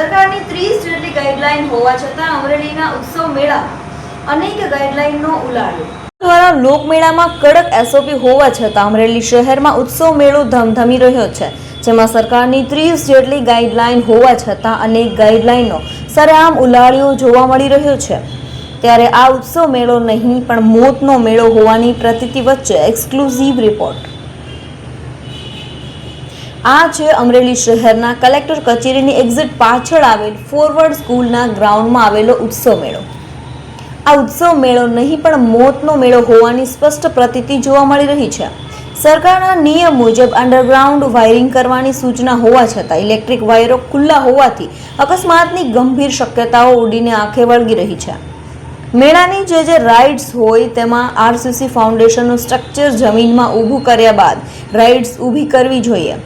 સરકારની ત્રીસ જેટલી ગાઈડલાઈન હોવા છતાં અમરેલીના ઉત્સવ મેળા અનેક ગાઈડલાઈનનો ઉલાળ્યો. દ્વારા લોકમેળામાં કડક એસઓપી હોવા છતાં અમરેલી શહેરમાં ઉત્સવ મેળો ધમધમી રહ્યો છે. જેમાં સરકારની ત્રીસ જેટલી ગાઈડલાઈન હોવા છતાં અનેક ગાઈડલાઈનનો સરેઆમ ઉલાળ્યો જોવા મળી રહ્યો છે. ત્યારે આ ઉત્સવ મેળો નહીં, પણ મોતનો મેળો હોવાની પ્રતીતિ વચ્ચે એક્સક્લુઝિવ રિપોર્ટ. આ છે અમરેલી શહેરના કલેક્ટર કચેરીની એક્ઝિટ પાછળ આવેલ ફોરવર્ડ સ્કૂલના ગ્રાઉન્ડમાં આવેલો ઉત્સવ મેળો. આ ઉત્સવ મેળો નહીં, પણ મોતનો મેળો હોવાની સ્પષ્ટ પ્રતીતિ જોવા મળી રહી છે. સરકારના નિયમ મુજબ અંડરગ્રાઉન્ડ વાયરિંગ કરવાની સૂચના હોવા છતાં ઇલેક્ટ્રિક વાયરો ખુલ્લા હોવાથી અકસ્માતની ગંભીર શક્યતાઓ ઉડીને આંખે વળગી રહી છે. મેળાની જે જે રાઇડ્સ હોય તેમાં આરસીસી ફાઉન્ડેશનનું સ્ટ્રક્ચર જમીનમાં ઊભું કર્યા બાદ રાઇડ્સ ઊભી કરવી જોઈએ.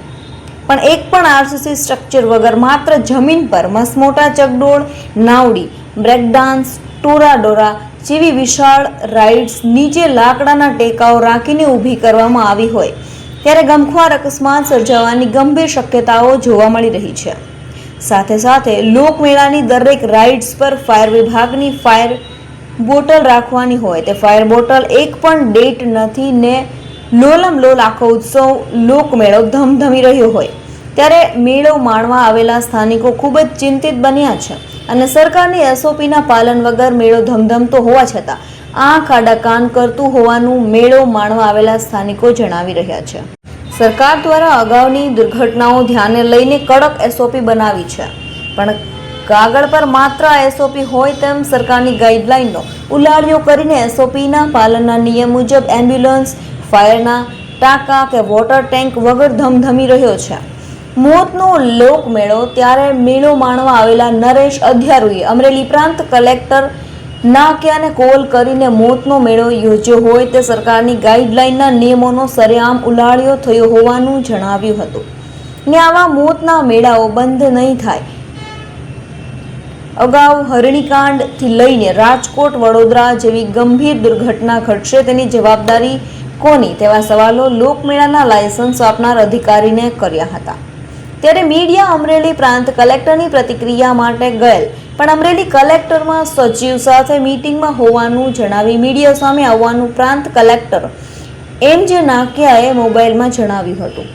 પણ એક પણ આરસીસી સ્ટ્રક્ચર વગર માત્ર જમીન પર મસમોટા ચકડોળ, નાવડી બ્રેકડાન્સ ટોરાડોરા જેવી વિશાળ રાઇડ્સ નીચે લાકડાના ટેકાઓ રાખીને ઊભી કરવામાં આવી હોય, ત્યારે ગમખ્વાર અકસ્માત સર્જાવાની ગંભીર શક્યતાઓ જોવા મળી રહી છે. સાથે સાથે લોકમેળાની દરેક રાઇડ્સ પર ફાયર વિભાગની ફાયર બોટલ રાખવાની હોય, તે ફાયર બોટલ એક પણ ડેટ નથી ને લોલમ લોલ આખો ઉત્સવ લોકમેળો ધમધમી રહ્યો હોય. ત્યારે મેળો માણવા આવેલા સ્થાનિકો ખૂબ જ ચિંતિત બન્યા છે અને સરકારની એસઓપીના પાલન વગર મેળો ધમધમતો હોવા છતાં આંખ આડા કાન કરતું હોવાનું મેળો માણવા આવેલા સ્થાનિકો જણાવી રહ્યા છે. સરકાર દ્વારા અગાઉની દુર્ઘટનાઓ ધ્યાને લઈને કડક એસઓપી બનાવી છે. પણ કાગળ પર માત્ર એસઓપી હોય તેમ સરકારની ગાઈડલાઈનનો ઉલાળ્યો કરીને એસઓપીના પાલનના નિયમ મુજબ એમ્બ્યુલન્સ ફાયરના ટાંકા કે વોટર ટેન્ક વગર ધમધમી રહ્યો છે. મોતનો લોકમેળો ત્યારે મેળો માણવા આવેલા નરેશ અધ્યારુએ અમરેલી પ્રાંત કલેક્ટર નાક્યાને કોલ કરીને મોતનો મેળો યોજ્યો હોય તે સરકારની ગાઈડલાઈનના નિયમોનો સરેઆમ ઉલાળ્યો થયો હોવાનું જણાવ્યું હતું. ને આવા મોતના મેળાઓ બંધ નહીં થાય. અગાઉ હરણીકાંડથી લઈને રાજકોટ વડોદરા જેવી ગંભીર દુર્ઘટના ઘટશે તેની જવાબદારી કોની તેવા સવાલો લોકમેળાના લાયસન્સ આપનાર અધિકારીને કર્યા હતા. ત્યારે મીડિયા અમરેલી પ્રાંત કલેક્ટરની પ્રતિક્રિયા માટે ગયેલ. પણ અમરેલી કલેક્ટરમાં સચિવ સાથે મીટિંગમાં હોવાનું જણાવી મીડિયા સામે આવવાનું પ્રાંત કલેક્ટર એમ જે નાકિયાએ મોબાઈલમાં જણાવ્યું હતું.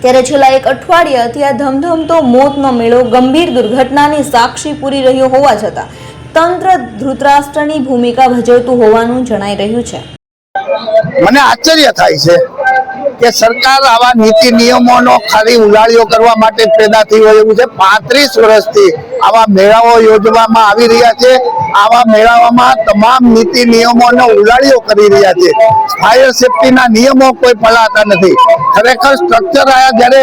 ત્યારે છેલ્લા એક અઠવાડિયાથી આ ધમધમતો મોતનો મેળો ગંભીર દુર્ઘટનાની સાક્ષી પૂરી રહ્યો હોવા છતાં તંત્ર ધૃતરાષ્ટ્રની ભૂમિકા ભજવતું હોવાનું જણાઈ રહ્યું છે. મને આશ્ચર્ય થાય છે કે સરકાર આવા નીતિ નિયમોનો ખાલી ઉલાળીઓ કરવા માટે પેદા થઈ હોય એવું છે. પાંત્રીસ વર્ષથી આવા મેળાઓ યોજવામાં આવી રહ્યા છે. આવા મેળાઓમાં તમામ નીતિ નિયમોનો ઉલાળીઓ કરી રહ્યા છે. ફાયર સેફટીના નિયમો કોઈ પલાતા નથી. ખરેખર સ્ટ્રક્ચર આ જ્યારે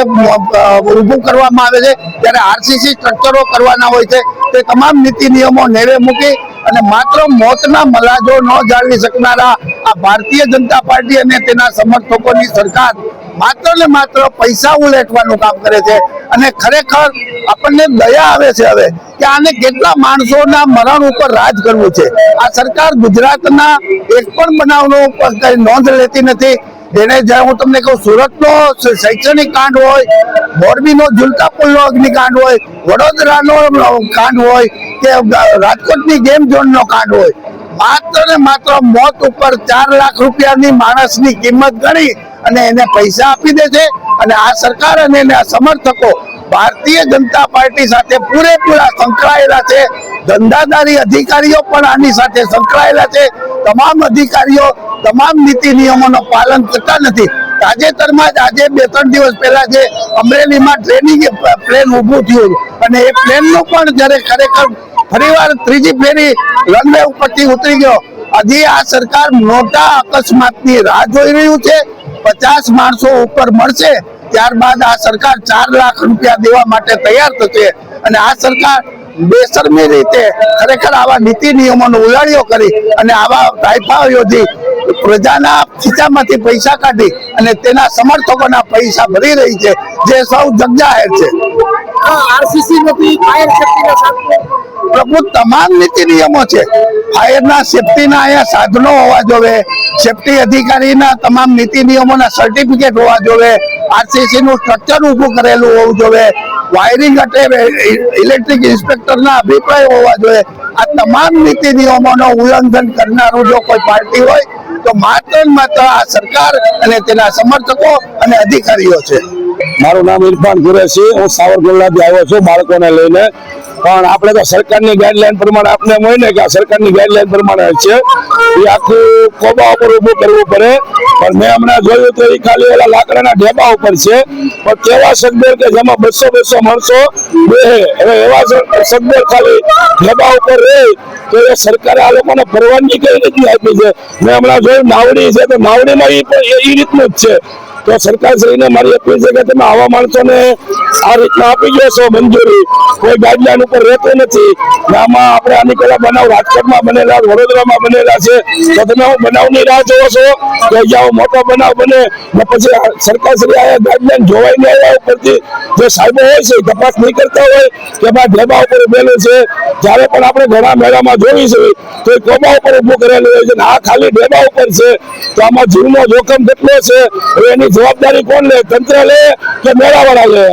ઊભું કરવામાં આવે છે, ત્યારે આરસીસી સ્ટ્રક્ચરો કરવાના હોય છે. તે તમામ નીતિ નિયમો નેવે મૂકી અને માત્ર મોતના મલાજો ન જાળવી શકનારા આ ભારતીય જનતા પાર્ટી અને તેના સમર્થકોની સરકાર માત્ર ને માત્ર પૈસા ઉલેટવાનું કામ કરે છે. અને ખરેખર આપણને દયા આવે છે હવે કે આને કેટલા માણસોના મરણ ઉપર રાજ કરવું છે. આ સરકાર ગુજરાતના એક પણ બનાવનો નોંધ લેતી નથી. એને જ્યારે હું તમને કહું, સુરતનો શૈક્ષણિક કાંડ હોય, મોરબીનો ઝુલતા પુલનો અગ્નિકાંડ હોય, વડોદરાનો કાંડ હોય, કે રાજકોટની ગેમ ઝોનનો કાંડ હોય, માત્ર ને માત્ર મોત ઉપર ચાર લાખ રૂપિયાની માણસની કિંમત ગણી અને એને પૈસા આપી દે છે અને આ સરકાર અને એના સમર્થકો ભારતીય જનતા પાર્ટી સાથે પૂરેપૂરા સંકળાયેલા છે. ધંધાદારી અધિકારીઓ પણ આની સાથે સંકળાયેલા છે. તમામ અધિકારીઓ, તમામ નીતિ નિયમોનું પાલન કરતા નથી. તાજેતરમાં જ આજે બે ત્રણ દિવસ પહેલા જે અમરેલીમાં ટ્રેનિંગ પ્લેન ઊભું થયું અને એ પ્લેનનું પણ જ્યારે ખરેખર ફરીવાર ત્રીજી ફેરી રનવે ઉપરથી ઉતરી ગયો, હજી આ સરકાર મોટા અકસ્માતની રાહ જોઈ રહ્યું છે. પચાસ માણસો ઉપર મળશે, ત્યારબાદ આ સરકાર ચાર લાખ રૂપિયા દેવા માટે તૈયાર થશે અને આ સરકાર બેશરમી રીતે ખરેખર આવા નીતિ નિયમોનો ઉલાળ્યો કરી અને આવા તાઇફા યોજી પ્રજાના ખીચામાંથી પૈસા કાઢી અને તેના સમર્થકોના પૈસા ભરી રહી છે, જે સૌ જગજાહેર છે. પ્રભુ, તમામ નીતિ નિયમો છે. ફાયરના સેફટીના અહીંયા સાધનો હોવા જોવે, સેફટી અધિકારીના તમામ નીતિ નિયમોના સર્ટિફિકેટ હોવા જોવે આરસીસી નું સ્ટ્રક્ચર ઊભું કરેલું હોવું જોવે, વાયરિંગ અટે, ઇલેક્ટ્રિક ઇન્સ્પેક્ટરના અભિપ્રાય હોવા જોઈએ આ તમામ નીતિ નિયમોનો ઉલ્લંઘન કરનારું જો કોઈ પાર્ટી હોય, તો માત્ર માત્ર આ સરકાર અને તેના સમર્થકો અને અધિકારીઓ છે. મારું નામ ઇરફાન કુરેશી, હું સાવરકુંડલાથી આવ્યો છું બાળકોને લઈને. પણ આપણે તો સરકારની ગાઈડલાઈન પ્રમાણે આપણે મળીને કે આ સરકારની ગાઈડલાઈન પ્રમાણે છે. એ આખું કોબા ઉપર ઊભું કરવું પડે. પણ મેં હમણાં જોયું તો એ ખાલી ઓલા લાકડાના ઢેબા ઉપર છે. પણ કેવા સગદર કે જેમાં બસો બસો માણસો બેહે. હવે એવા સગદર ખાલી ઢેબા ઉપર રહે તો એ સરકારે આ લોકોને પરવાનગી કઈ રીતની આપી છે? મેં હમણાં જોયું, નાવડી છે તો નાવડીમાં એ એ રીતનું જ છે. તો સરકાર શ્રીને મારી અપીલ છે કે તમે આવા માણસોને આ રીતના આપી ગયો છો મંજૂરી. કોઈ ગાઈડલાઈન ઉપર રહેતો નથી. આમાં આપણે આની પેલા બનાવ રાજકોટમાં બનેલા, વડોદરામાં બનેલા છે. તો તમે હું બનાવની રાહ જોવો છો? કે જાઓ મોટો બનાવ બને, ને પછી સરકારશ્રી સરકાર શ્રી આ ગાઈડલાઈન જોવાઈ નહીં આવ્યા ઉપરથી. જે સાહેબો હોય છે, તપાસ નહીં કરતા હોય, કે ભાઈ ઢેબા ઉપર ઉભેલું છે. જ્યારે પણ આપણે ઘણા મેળામાં જોઈ છે, તો એ કોબા ઉપર ઊભું કરેલું હોય છે આ ખાલી ઢેબા ઉપર છે. તો આમાં જીવનો જોખમ કેટલો છે? એની જવાબદારી કોણ લે? તંત્ર લે કે મેળાવાળા લે?